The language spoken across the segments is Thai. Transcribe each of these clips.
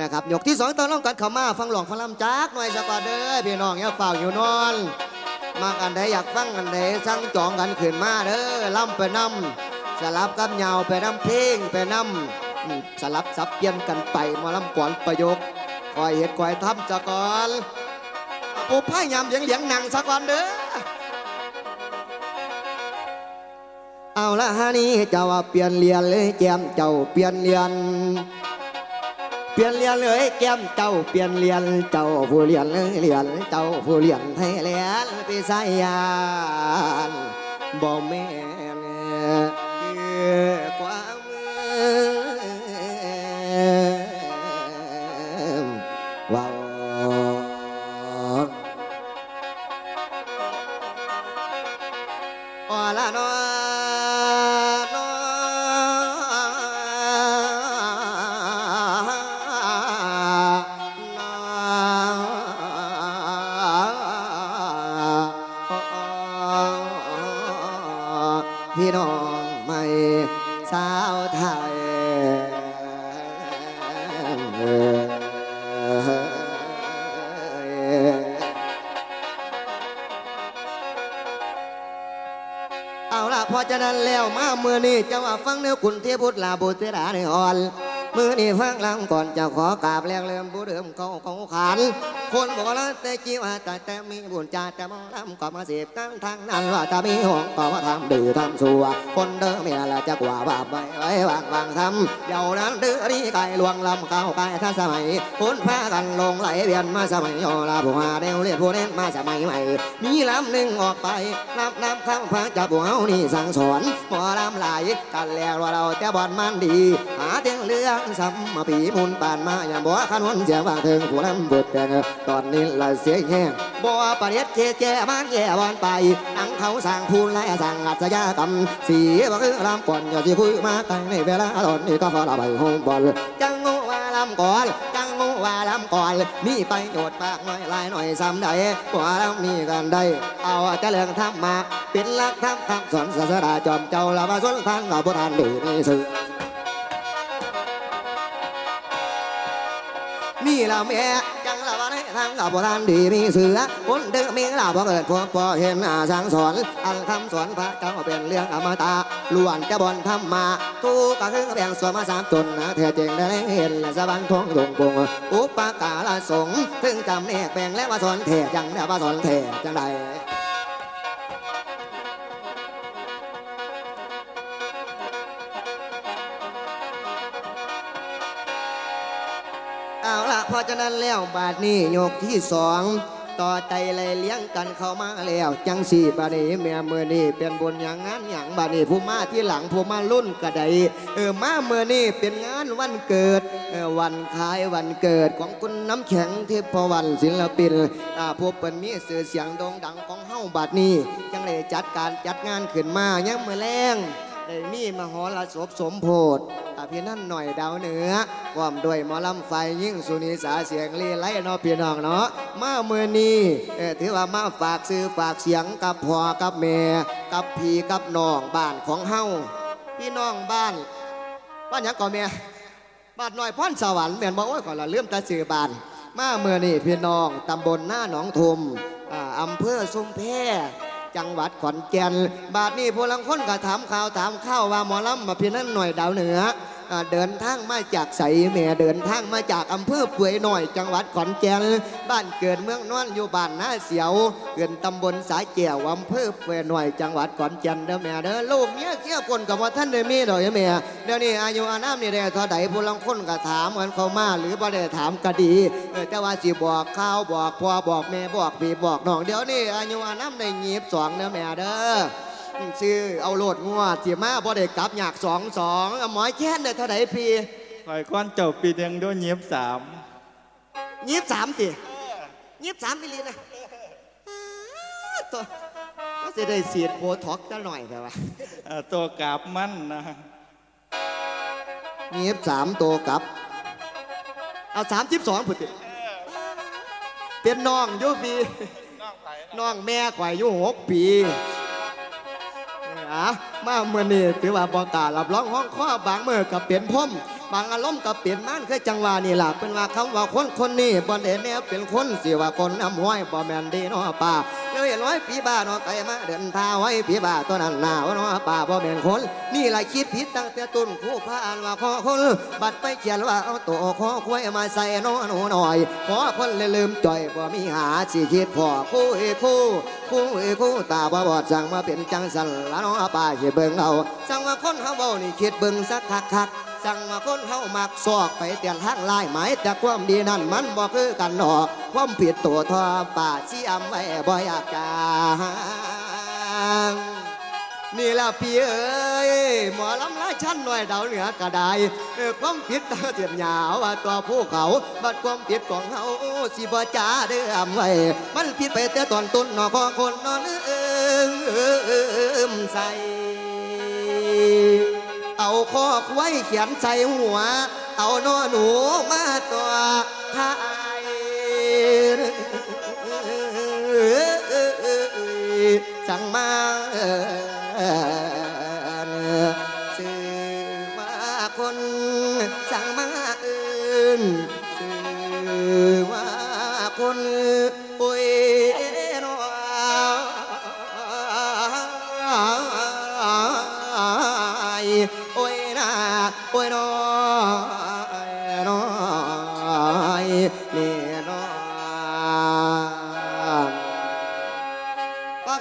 นะครับยกที่สองตอนร้องกันเขามาฟังหลองฟังลำจักหน่อยสกอเด้อพี่น้องอย่าเฝ้าอยู่นอน มากันใดอยากฟังกันใดสั่งจองกันขึ้นมาเด้อล่ำไปนำสลับกับเหยาวไปนำเพลงไปนำสลับสับเปลี่ยนกันไปมาลำก่อนประโยคคอยเห็ดคอยทำจะก่อนปูพายามเหลียงเหลียงหนังสะก่อนเด้อเอาละฮะนี่เจ้าว่าเปลี่ยนเรียนเลยแก้มเจ้าเปลี่ยนเรียน เปลี่ยนเรียนเลยแก้มเจ้าเปลี่ยนเรียนเจ้าผู้เรียนเลยเรียนเจ้าผู้เรียนให้เรียนไปใส่ยานบ่แม่ ฟังเนื้อคุณเทพุทธลาบุตราในอ่อน มือนี้ฟังลำก่อนจะขอกราบแรงเริ่มผู้เดิมเขาเขาขานคนบอกแล้วแต่จีว่าแต่แต่มีบุญจาแต่มองลำก็มาเสพกันทางนั้นว่าจะมีห่วงก็มาทำดื้อทำสัวคนเดิมเนี่ยละจะกว่าบาปไว้ไว้วางวางทำเดี๋ยวนั้นดื้อนี่ไก่ลวงลำเก้าไก่ท่าสมัยคนพากันลงไหลเวียนมาสมัยโอลาผัวเดวเรียกผู้เล่นมาสมัยใหม่มีลำหนึ่งออกไปลำน้ำข้างพระจับหัวเอานี่สั่งสอนหมอลำหลายกันแล้วว่าเราแต่บอลมันดี หาเตียงเรื่องซ้ำมาปีมุนปานมาอย่าบ่ขันวนเสียบางเถึงผู้ลำบุดแดงตอนนี้ละเสียงแห้งบ่ปะเด็ดเจแจมันแย่บอลไปอังเขาสั่งพูนและสั่งอัศยากรรมสีบ่คือลำก่อนอย่าสิคุยมาไกลในเวลาตอนนี้ก็พอละใบหงบอลจังงูว่าลำก่อนจังงูว่าลำก่อนมีไปโยดปากหน่อยลายหน่อยซ้ำใดกว่าลำนี้กันได้ เอาแต่เรื่องทำมาเป็นลักทำคำสอนศาสดาจอมเจ้าละมาสนทานเราโบราณดีนี่สื่อ นี่เราแม่จังเราบ้านทางเราโบราณดีมีเสือคนเดิมมีเราบ่เกิดพบพอเห็นอาสังสอนอันคำสอนพระเจ้าเป็นเรื่องอมตะล้วนจะบนธรรมาทุกก็คือแบ่งส่วนมาสามตนนะเธอเจงได้เห็นและสวรรค์ทองดงปงอุปการะสงถึงจำเนกแบ่งและว่าสอนเทจังได้ว่าสอนเทจังใด เอาละเพราะฉะนั้นแล้วบาทนี้โยกที่สองต่อใจเลยเลี้ยงกันเข้ามาแล้วจังสี่บาดนี้แม่มือนี้เป็นบุญอย่างงานอย่างบาดนี้ผู้มาที่หลังผู้มารุ่นกระไดเออมาเมื่อนี้เป็นงานวันเกิดเออวันคล้ายวันเกิดของคุณน้ำแข็งเทพวันศิลปินอ่าผู้เป็นมีสื่อเสียงโด่งดังของเฮ้าบาดนี้จังเลยจัดการจัดงานขึ้นมายังเมื่อแรง ได้มีมหรสพสมโพธอภินันหน่อยดาวเหนือความด้วยหมอลำไฟยิ่งสุนีสาเสียงลีไลเนาะพี่น้องเนาะมาเมื่อนี้เอ่อถือว่ามาฝากซื้อฝากเสียงกับพ่อกับแม่กับพี่กับน้องบ้านของเฮาพี่น้องบ้านบ้านหยังก่อนแม่บ้านน้อยพรสวรรค์แม่นบอกว่าก่อนละเลื่อมตาสื่อบ้าน มาเมื่อนี้พี่น้องตำบลหน้าหนองทุมอ่าอำเภอสุมแพ จังหวัดขอนแก่นบาดนี้พลังคนก็ถามข่าวถามข้าวว่าหมอลำมาพี่นั่นหน่อยดาวเหนือ เดินทางมาจากใสแม่เดินทางมาจากอำเภอเปื่อยหน่อย จังหวัดขอนแก่นบ้านเกิดเมืองนอนอยู่บ้านนาเสียวเกินตำบลสายแก้วอำเภอเปื่อยหน่อยจังหวัดขอนแก่นเด้อแม่เด้อลูกเนี้ยเกี่ยวคนกับว่าท่านได้มีดอกแม่เดี๋ยวนี้อายุอานามนี่ได้ท่าใดพลังคนก็ถามกันเข้ามาหรือบ่ได้ถามก็ดีแต่ว่าสิบอกข้าวบอกพ่อบอกแม่บอกพี่บอกน้องเดี๋ยวนี้อายุอานามได้ยีบสองเด้อแม่เด้อ ซื้อเอาโลดงวดเสียมาบ่ได้กลับอยากสองสองหมอยแค้นได้เท่าไหร่พี่คอยก้อนเจ้าปีเดียงด้วยเงียบสามยี่สามติยี่สามมิลลินะตัวก็จะได้เสียดโบท็อกซ์จะหน่อยแต่ว่าเอ่อตัวกราบมั่นนะยี่สามตัวกลับ เอาสามสิบสองพุทธิเป็นน้องอยุปีน้องแม่ข่อยอายุหกปีเอะมาเมื่อนี้ถือว่าบอกการับรองห้องข้อบางเมื่อกับเปลี่ยนพ่ม บางอารมณ์ก็เปลี่ยนมันคือจังหวะนี่ล่ะเป็นว่าคำว่าคนคนนี้บ่ได้แนวเป็นคนสิว่าคนน้ำห้อยบ่แม่นดีเนาะป่าเลยร้อยปีบ้าเนาะไกมาเดินทางไว้ปีบ้าตัวนั้นหนาวเนาะป่าบ่แม่นคน นี่ล่ะคิดผิดตั้งแต่ต้นคู่พระอ่านว่าขอคน บัดไปเขียนว่าเอาตัวขอควยมาใส่น้อหนูหน่อยขอคนเลยลืมจ่อยบ่มีหาสิคิดพอคู่เอคู่คู่เอคู่ตาบ่บอดสั่งมาเป็นจังสันละเนาะป่าสิเบิ่งเอาสั่งว่าคนเฮาเว้านี่คิดเบิ่งสักคักคักสั่งว่าคนเฮามักซอกไปเตียนทางลายหมายแต่ความดีนั่นมันบ่คือกันดอกความผิดตัวทอป่าสิอำไว้บ่อยากจางนี่แหละพี่เอ้ยหมอลำลาชั้นหน่อยดาวเหนือกระไดความผิดตาเตียนยาวว่าตัวผู้เขาบัดความผิดของเขาสิบ่จ้าเด้อไว้มันผิดไปแต่ตอนต้นนอของคนนอนเอิมเอิมใส่ เอาข้อควายเขียนใส่หัว เอานอหนูมาตัวทายสั่งมา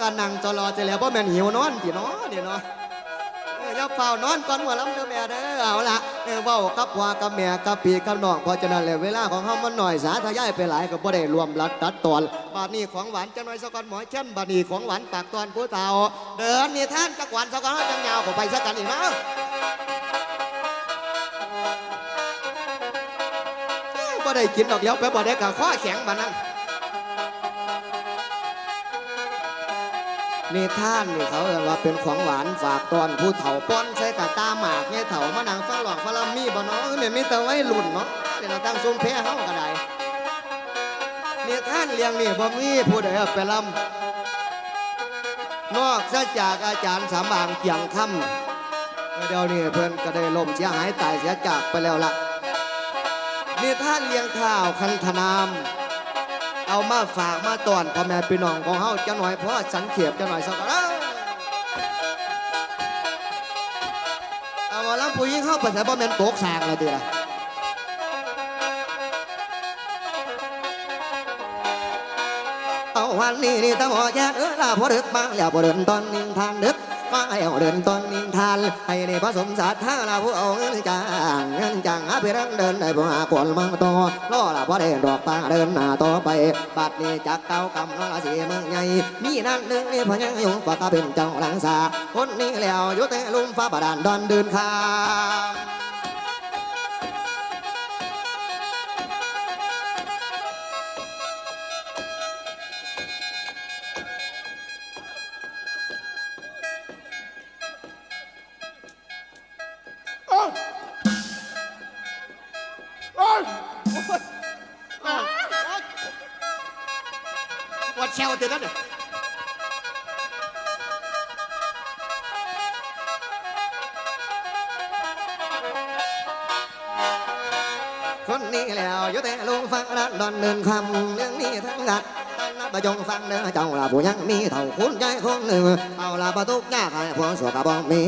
ว่ากันนั่งจอรอจะแล้วเพราะแม่นหิวนอนพี่นาะเดี๋ยเนาะอย่าเฝ้านอนก่อนหัวลำเด้อแม่เด้อเอาละเออเว้ากับพ่อกับแม่กับพี่กับน้องเพราะฉะนั้นแล้วเวลาของเฮามันหน่อยสาธยายไปหลายก็บ่ได้รวมรัดตัดตอนบาดนี้ของหวานจังหน่อยสักก่อนหมอเช่นบาดนี้ของหวานปากตอนผู้เฒ่าเดินนี่ท่านจักหวานสักก่อนจังยาวเข้าไปสักกันอีกเนาะบ่ได้กินดอกเดียวไปบ่ได้กับข้อแข็งบาดนั้น นี่ท่านนี่เขาเรียว่าเป็นของหวานฝากตอนผู้เฒ่าป้อนใส่กับตาหมากไงเฒ่ามานังฟังหลอกฟังลำมีบ่เนาะเนี่ยมีแต่ไว้รุ่นเนาะเดี๋ยวเราตั้งซุ้มเพเฮาก็ได้นี่ท่านเลี้ยงนี่บ่มีผู้ใดไปลำนอกจากอาจารย์สามบางเกียงคำเดี๋ยวนี้เพิ่อนก็ได้ล่มเสียหายตายเสียจากไปแล้วล่ะนี่ท่านเลี้ยงข้าวคันธนาม เอามาฝากมาตอนพ่อแม่พี่น้องของเฮาจะหน่อยเพราะสันเขียบจะหน่อยสักแล้วเอามาล้ำผู้หญิงเข้าไปใส่บ่แม่นโตกสางแล้วดีล่ะเอาวันนี้นี่ตะหมอแค่เออลาพอดึกมาแล้วพอเดินตอนนินทานดึก มาแล้วเดินต้นนินทาน ให้นี่ผสมสัตว์ท่าเราผู้เอาเงินจางเงินจางหาไปรังเดินได้บ่หาคนมังโต่อรอลาพอได้ดอกปลาเดินหน้าต่อไป บัดนี้จากเก้ากำนอละสีเมืองใหญ่มีนั่นหนึ่งนี่พยังยงปากเป็นเจ้าหลังสาคนนี้แล้วอยู่แต่ลุมฟ้าบาดาลดอนเดินข้าม แล้วอยู่แต่ลงฟังรัดดอนเดินคำเรื่องนี้ทั้งนั้นท่านนับประจงฟังเด้อเจ้าละผู้ยังมีเท่าคุณใจคนหนึ่งเอาละประตุกยากให้พวสวกะบ่มี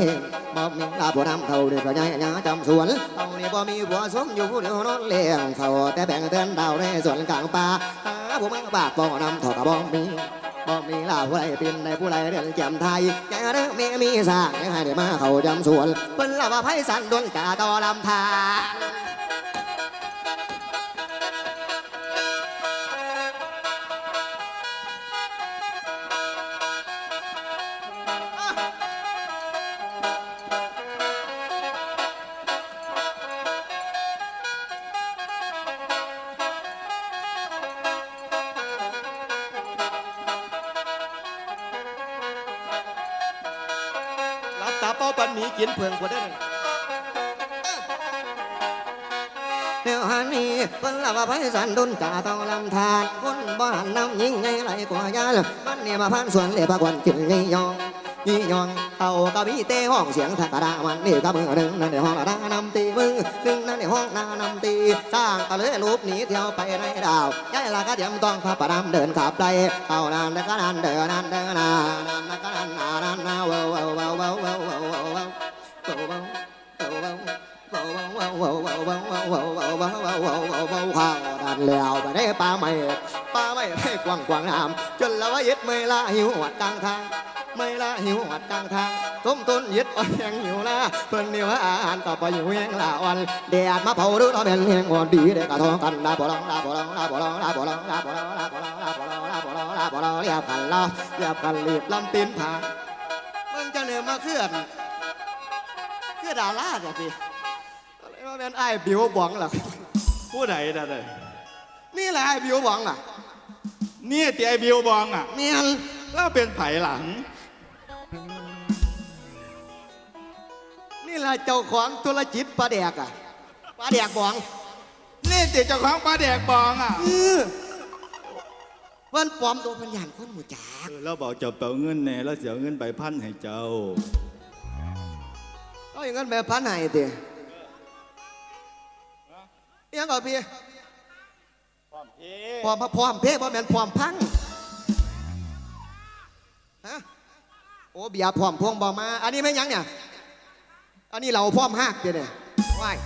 บ่มีลาผู้นำเท่าเด็กก็ยังยังจำสวนเอานี่บ่มีผัวสมอยู่ผู้เดียวนอนเลี้ยงเฝ้าแต่แบ่งเตือนดาวในสวนกลางป่าหาผู้มาบากบ่นำเท่ากับบ่มีบ่มีลาผู้ใดเป็นในผู้ใดเรียนแจ่มไทยแกเด้อแม่มีสร้างยังให้ได้มาเข้าจำสวนเปิ้นละว่าไพสันดวนกาต่อลำทาน ปันหมีกินเพิงกว่าได้เลยเดี๋ยวหันนี้เพิ่นละว่าไพสันดนกาต้องลำทานคนบ้านน้ำยิ่งไงไหลกว่ายาลมันเนี่ยมาพันส่วนเลี้ยปากวันกินไงยองยี่ยองเอากะบี่เตะห้องเสียงทักกระดามันนี่ก็มือหนึ่งนั่นในห้องละดานำตีมือหนึ่งนั่นในห้องนานำตีสร้างก็เลยลูกหนีเที่ยวไปในดาวยายละก็เตรียมต้องพระประดำเดินขับไล่เอานานก็นานเดินนานเดินนานนานก็นานนานนานนานว้าวว้าวว้าวว้าวว้าวว้า วว้าวว้าวว้าวว้าวว้าวว้าวว้าวว้าวว้าวว้าวว้าวว้าวดันแล้วไปได้ปลาไม่ปลาไม่ให้กว้างกว้างน้ำจนละว่ายึดไม่ละหิวหัดกลางทางไม่ละหิวหัดกลางทางต้มต้นยึดอ่อนแหงหิวละเพิ่นนี่ว่าอาหารต่อไปหิวแหงละอ่อนแดดมาเผาดูเราเป็นแหงอ่อนดีได้กระทองกันลาบ่ลองลาบ่ลองลาบ่ลองลาบ่ลองลาบ่ลองลาบ่ลองลาบ่ลองลาบ่ลองลาบ่ลองเรียบกันละเรียบกันรีบลำตีนผามึงจะเหนื่อยมาเคลื่อนเคลื่อนดาราจ้ะพี่ ว่าเป็นไอ้ายบิวบองล่ะผู้ใดนะเด้อนี่แหละไอ้ายบิวบองล่ะนี่ตีไอบิวบองอะเมียนเราเป็นไผหลัง นี่แหละเจ้าของธุรกิจปลาแดกอะปลาแดกบองนี่ตีเจ้าของปลาแดกบองอะเออวันปลอมตัวพันยานคนหมูจากเออเราบอกเจ้าเป่าเงินแน่แล้วเสียเงินใบพันให้เจ้าเอาอย่างนั้นแบบพันไหนเตะ ยังก่อนพี่พร้อมพร้อมเพ่บ่แม่นพร้อมพังฮะโอ้เบียร์พร้อมพวงบ่มา อันนี้ไม่ยังเนี่ย อันนี้เราพร้อมหักเดี๋ยวเนี่ยว้าย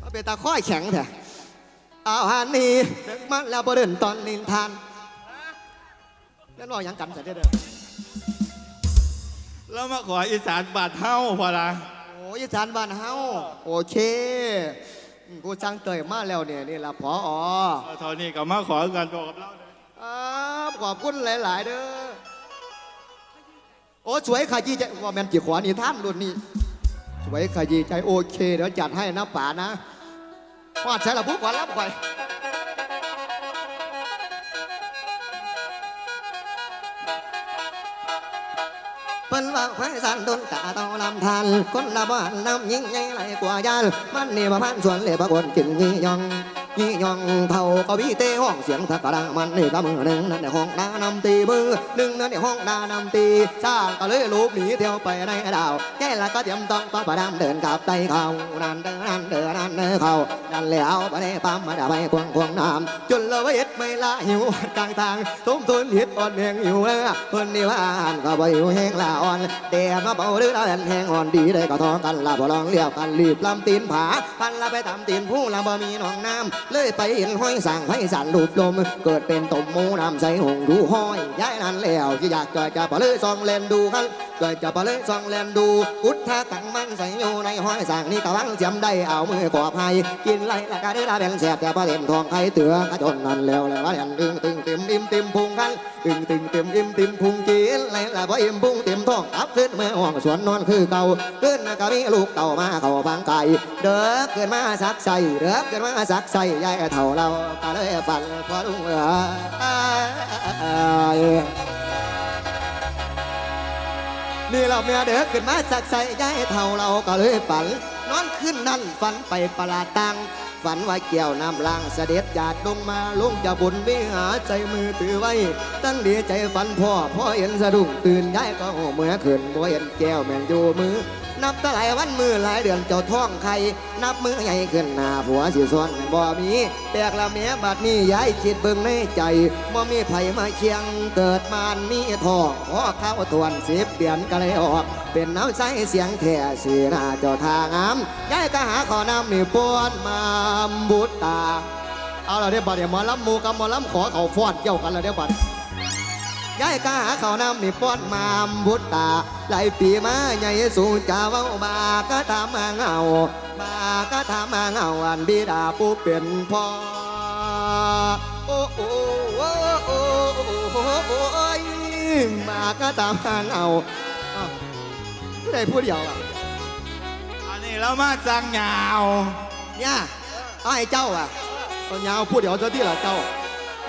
มาเป็นตาค่อยแข็งแท้เอาหันนี่เด็กมันแล้วบ่เดินตอนนินทานแล้วรอหยังกันเสร็จเด้อเรามาขออีสานบาดเฮ้าพอละโอ้ยสานบ้านเฮาโอเค อืมกูจังเตยมาแล้วเนี่ยนี่ละพออเอาเท่านี้ก็มาขอกันบอกกับเราเลยครับขอบคุณหลาย ๆ เด้อโอ้สวยขยี้ใจว่าแมนจีขวานี่ท่านรุ่นนี้สวยขยี้ใจโอเคเดี๋ยวจัดให้นะป่านะวาดใช้ละผู้ก่อนรับก่อ เปิ้นว่าไฟสันดนกะต้องลำทันคนละบ้านน้ำยิ่งใหญ่ไหลกว่ายานมันนี่มาพันส่วนเหลือปรากฏกินยี่ยอง ยี่ยองเท่าก็วิเตห้องเสียงทักกระดังมันนี่ก็มือหนึ่งนั่นในห้องดานำตีมือหนึ่งนั่นในห้องดานำตีสร้างก็เลยลูกหนีเที่ยวไปในดาวแก่ละก็เตรียมต้องต้องประดามเดินกลับไปเขานั่นเดินนั่นเดินนั่นเดินเขานั่นแล้วไปในปั๊มมาด่าไปควงควงน้ำจนเลยเอ็ดไม่ละหิวกลางทางทุ่มทุนหิดอ่อนแหงหิวแล้วคนนี่ว่าอ่านก็บ่หิวแห้งละอ่อนแดดมาเบาหรือละแแห้งอ่อนดีได้ก็ท้องกันละบ่ลองเลี้ยวกันรีบลำตีนผาพันละไปตามตีนผู้ละบ่มีหนองน้ำเลยไปเห็นห้อยสั่งห้อยสั่นลูบลม เกิดเป็นตมหมูน้ำใสหงดูห้อยย้ายนั้นแล้วที่อยากจะจะปะเลยซองเลนดูกันเกิดจะปะเลยซองเลนดูอุทธะกังมันใสอยู่ในห้อยสั่งนี่กะวังเจียมได้เอามือกอบให้กินไรละก็ได้ละแบ่งแสบแต่พอเต็มทองไข่เตือกระจนนั่นแล้วแล้วว่ายันตึงตึงเต็มอิ่มเต็มพุงกัน ตึงตึงเต็มอิ่มเต็มพุงกินไรละพออิ่มพุงเต็มท้องกลับขึ้นเมื่อห้องสวนนอนคือเก่าขึ้นก็มีลูกเต่ามาเข้าพังไก่เด้อเกิดมาสักใส่เด้อเกิดมาสักใส่ยายเท่าเราก็เลยฝันพอรุ่งเอ๋ยนี่เราเมียเด็กขึ้นมาจากใส่ย้ายเท่าเราก็เลยฝัน นอนขึ้นนั่นฝันไปประหลาดตัง ฝันว่าเกี่ยวน้ำลางเสด็จหยาดลงมาลงจะบุญวิหาใจมือถือไว้ ตั้งดีใจฝันพ่อพ่อเห็นสะดุ้งตื่นย้ายก็โอ้เมื่อขึ้นบ่เห็นแก้วแมงอยู่มือ นับตะหลายวันมือหลายเดือนเจ้าท้องไข่นับมือใหญ่ขึ้นหน้าผัวสิซ้อนบ่มีแปลกละเมียบัดนี้ย้ายคิดเบิ่งในใจบ่มีไผมาเคียงเกิดมานมีทองพอข้าวทวนสิบเดือนก็เลยออก เป็นน้ำใสเสียงแท่สีหน้าเจ้าทางามย้ายก็หาขอน้ำนี่ปวนมาบุตตาเอาละเดี๋ยวบัดเดี๋ยวมอลำหมูกับมอลำขอเขาฟ้อนเกี่ยวกันละเดี๋ยวบัด ยายกาหาเขาวนำนี่ป้อนมามบุตตาหลายปีมาใหญ่สูงจะเว้าบาก็ถามาเงาบาก็ถามาเงาอันบิดาผู้เป็นพ่อโอ้โอ้โอ้โอ้โอ้โอ้ยมาก็ถามาเงาผู้ใดผู้เดียวอะอันนี้เรามาสั่งาเนี่ยเอาให้เจ้าอะเอายาวผู้เดียวเจ้าที่ละเจ้า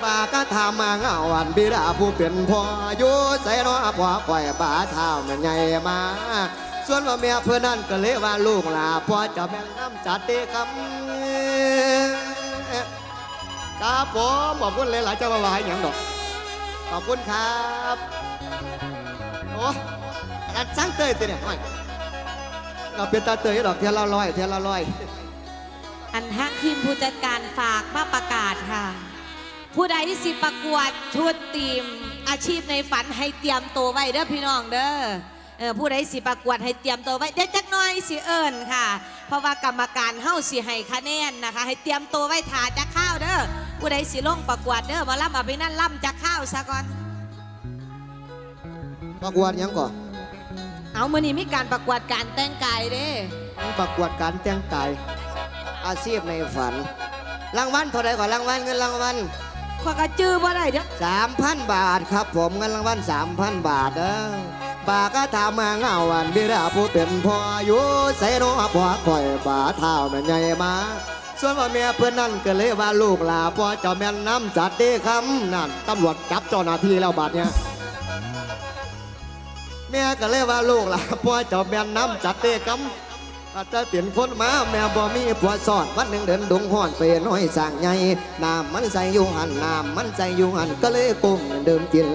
บาก็ทำมาเงาอันบิดาผู้เป็นพ่ออยู่ใส่น้อพ่อปล่อยบาเท้ามันใหญ่มา ส่วนว่าเมียเพื่อนนั่นก็เลยว่าลูกลาพ่อจะแบ่งน้ำจัดเตคำครับผมขอบคุณเลยหลายเจ้าว่าหลายอย่างดอก ขอบคุณครับโอ้อัดสังเตยติเนี่ยโอ้ยเราเป็นตาเตยดอกเทียนละร้อยเทียนละร้อย อันทางทีมผู้จัดการฝากมาประกาศค่ะ ผู้ใดสิประกวดชุดทีม อาชีพในฝันให้เตรียมตัวไว้เด้อพี่น้องเด้อเออผู้ใดสิประกวดให้เตรียมตัวไว้เด็ดจักหน้อยสิเอิญค่ะ เพราะว่ากรรมการเฮาสิให้คะแนนนะคะ ให้เตรียมตัวไว้ถ่าจักข้าวเด้อผู้ใดสิลงประกวดเด้อมาล่ำเอาไปนั่นล่ำจักข้าวซะก่อนประกวดหยังก่อนเอามื้อนี้มีการประกวดการแต่งกายเด้ประกวดการแต่งกาย อาชีพในฝัน รางวัลเท่าไรก่อนรางวัลเงินรางวัล ขอยกระจื้อบ่ได้เด้อสามพันบาทครับผมเงินรางวัลสามพันบาทเด้อบาก็ถามมาเงาวันบิดาผู้เป็นพ่ออยู่ใส่โนพ่อคอยบาเท้าแม่ใหญ่มา ส่วนว่าเมียเพื่อนนั่นก็เลยว่าลูกหลาพ่อเจ้าแม่นน้ำจัดเด้คำนั่นตำรวจจับเจ้าหน้าที่แล้วบาดเนี่ยแม่ก็เลยว่าลูกหลาพ่อเจ้าแม่นน้ำจัดเด้คำ อาจจะเปลี่ยนคนมาแม่บ่มีผัวสอดวันหนึ่งเดินดงห่อนไปน้อยสางใหญ่น้ำมันใส่อยู่หันน้ำมันใส่อยู่หันก็เลยก้มเดิมกิน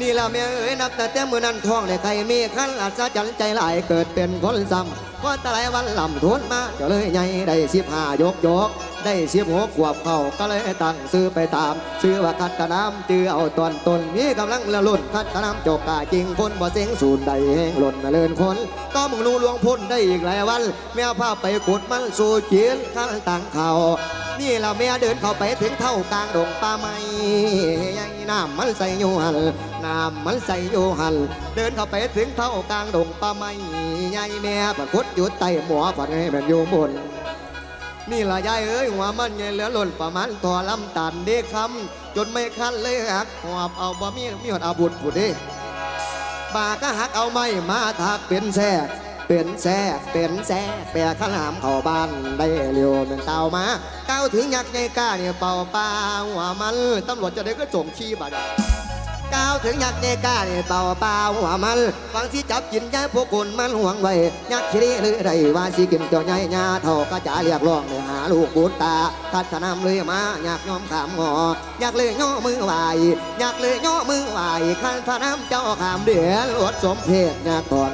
นี่ละแม่เอ๋ยนับแต่แต่มือนั้นท้องได้ใครมีขันอาจจะจันใจหลายเกิดเป็นคนซ้ำเพราะแต่หลวันลำทวนมาก็เลยใหญ่ได้สิบห้ายกยก ได้สิบหกขวบเข้าก็เลยตั้งซื้อไปตาม ซื้อว่าคัดตะน้ำจือเอาตอนตนมีกำลังละลุ่นคัดตะน้ำจกกาจริงคนบ่เสียงสูนใดแห้งหล่นมาเลินคนก็มึงรู้ลวงพ้นได้อีกหลายวัน แม่พาไปกดมันสู่เจียนข้างต่างเขานี่เราแม่เดินเข้าไปถึงเท่ากลางดงป่าไม่ น้ำมันใส่อยู่หันน้ำมันใส่อยู่หันเดินเข้าไปถึงเท่ากลางดงป่าไม้ใหญ่แม่ปรากฏอยู่ใต้หมอฝันให้มันอยู่บนนี่ละยายเอ้ยหัวมันใหญ่เหลือหล่นประมาณตัวลำตันเด็กคำจนไม่คันเลยหักหอบเอาบ่มีมีหดอาบุญผู้เด้บาก็หักเอาไม้มาถักเป็นแซ่ เป็นแซ่เป็นแซ่แปรขนามเข้าบ้านได้เร็วเป็นเต่ามาก้าวถึงยักษ์ในก้าเนี่ยเป่าปลาหัวมันตำรวจจะได้ก็จงขี้บัดก้าวถึงยักษ์เนกาเนี่ยเป่าป่าหัวมันฟังสิจับกินยายพวกคนมันห่วงไว้ยักษ์ขี้หรือไรว่าสิกินเจ้าใหญ่ยาเท่าก็จะเรียกร้องเลยหาลูกบุตรตาทัดถนำเลยมาอยากยอมขามงออยากเลยย่อมือไหวอยากเลยย่อมือไหวขันถนำเจ้าขามเดือนลวดสมเพศอยากตอน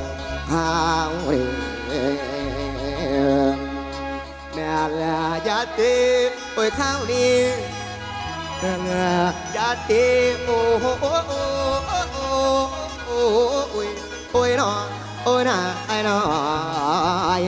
ข้าวเรีแม่ลายาตีโอ้ยข้าวนี้ยาตีโอ้โหโอ้โหโอ้โหโอ้โหโอ้ยโอ้ยนอโอ้ยนาไอ้นอย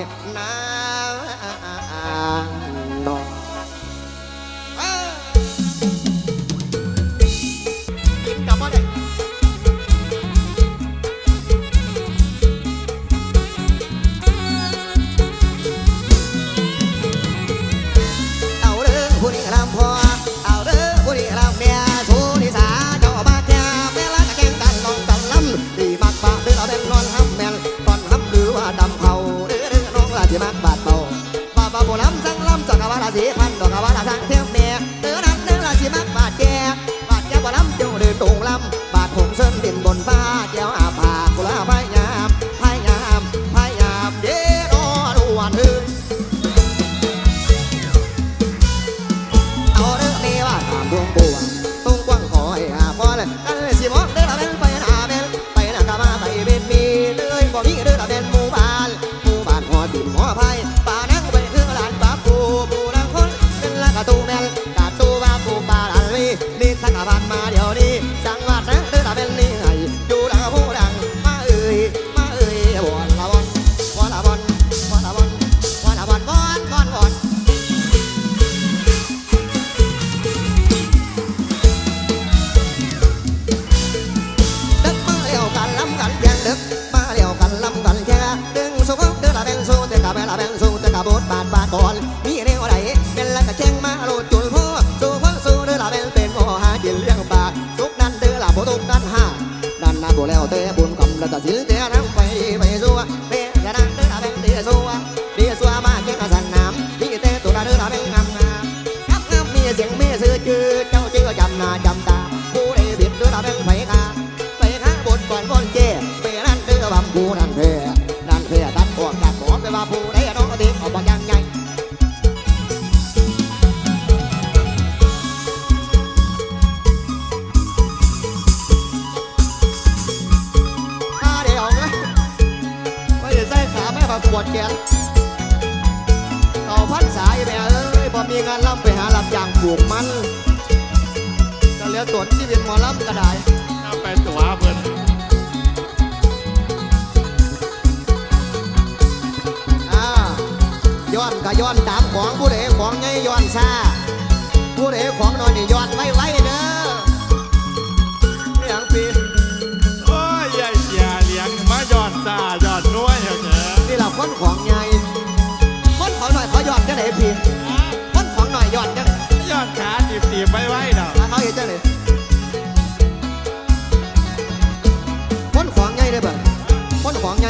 นจังไหนพี่คนของหน่อยย้อนจังย้อนขาตีบตีบๆไว้ไว้ดอกอะเขาเห็นจังไหนคนของไงได้อเบ่งคนของไง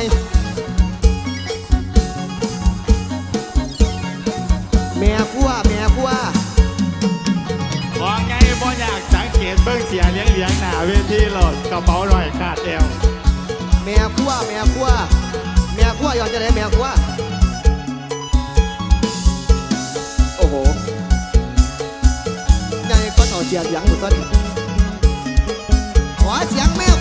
แม่ครัวแม่ครัวบอกไงบ่อยากสังเกตเบิ่งเสียเลี้ยงเลี้ยงหน้าเวทีโหลดกระเป๋าหน่อยขาดเอวแม่ครัวแม่ครัวแม่ครัวย้อนจังไหนแม่ครัว เสียงอย่างหมดต้นขอเสียงแมว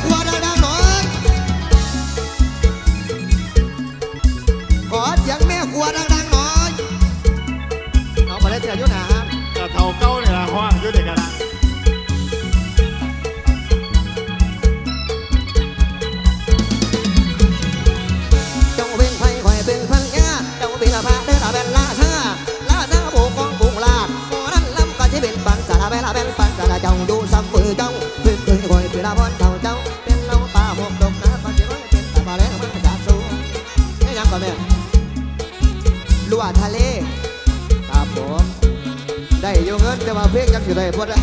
ว่าเอได้พอได้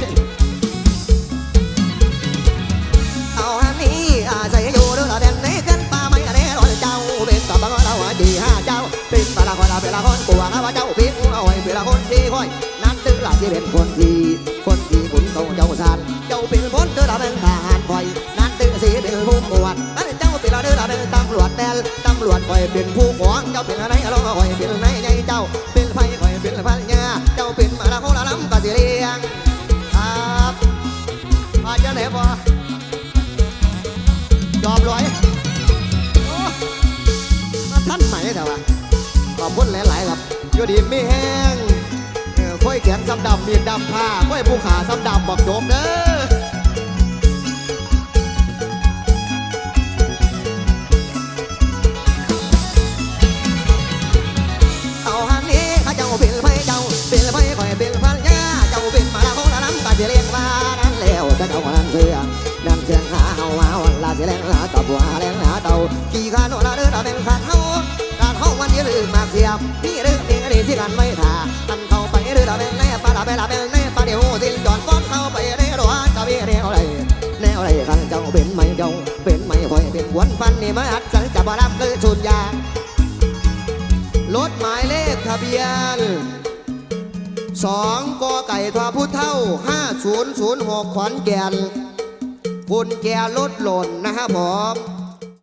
เอาฮันนี่อาศัยอยู่ดือดเด่นในกันป่าไม่อะไรรอยเจ้าเป็นกับบังเราดีห้าเจ้าเป็นปลาคนเราเป็นละคนกลัวข้าว่าเจ้าเป็นเอาไว้เป็นละคนที่คอยนั่นตึงละที่เป็นคนที่คนที่บุญเขาเจ้าสานเจ้าเป็นคนเดือดเป็นทหารคอยนั่นตึงสีเป็นผู้ปวดนั่นเจ้าเป็นละเดือดเป็นตำรวจแดนตำรวจคอยเป็นผู้ขวางเจ้าเป็นอะไรเราคอยเป็นไหนไง อยู่ดีไม่แห้งเออค่อยแขนซ้ำดำมีดดำผ้าค่อยผู้ขาซ้ำดำบอกโจมเด้อเอาหันนี้ข้าเจ้าเป็นไฟเจ้าเป็นไฟคอยเป็นพันยาเจ้าเป็นมาละของละน้ำตาเรียกว่าดันแล้วแต่เจ้าอันเสือดังเสียงหาเฮาหาวันลาเสียงหาตบวาเต่าขี่ขาโนละเดินเอาเป็น แน่ปลาละเป็นละเป็นแน่ปาเดียวสิ้นจอดฟ้อนเข้าไปในรัวจะมีแนวอะไรแนวอะไรกันเจ้าเป็นไม่เจ้าเป็นไม่ค่อยเป็นหวนฟันนี่มาอัดสันจะบารับคือชุนยารถหมายเลขทะเบียนสองกอไก่ทอพุเท่า5006ขอนแก่นคุณแกรถหล่นนะครับผม